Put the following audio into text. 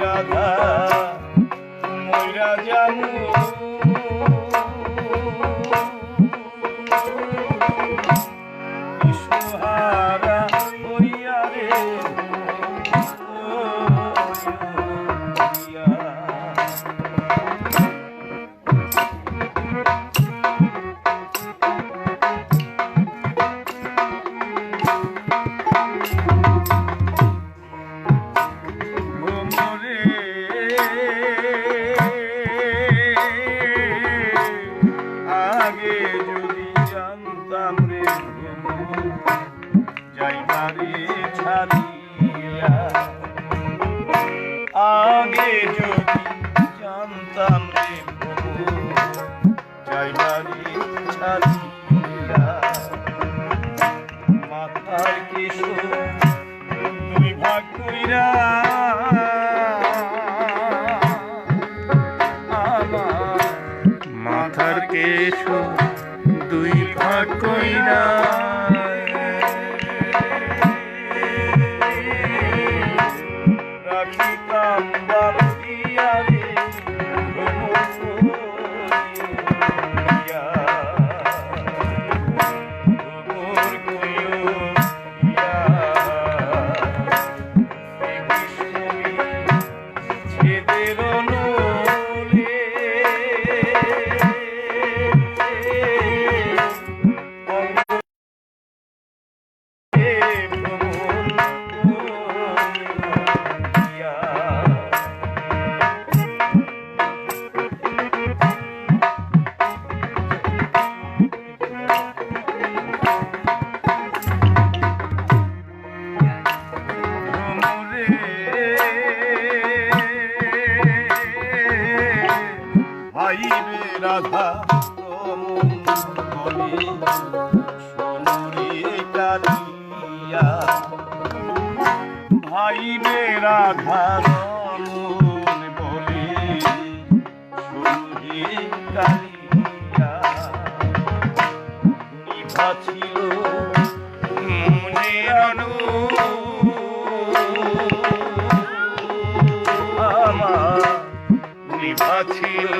রাধা মইরা জামু জানতাম রে আগে মাথার আমার মাথার কেশ কইরা রাখিতাম বালতিয়া রে ছেদের রাধা ভাই রে রাধা রমন বলে সোনরে কালিয়া নিভা ছিল ছিল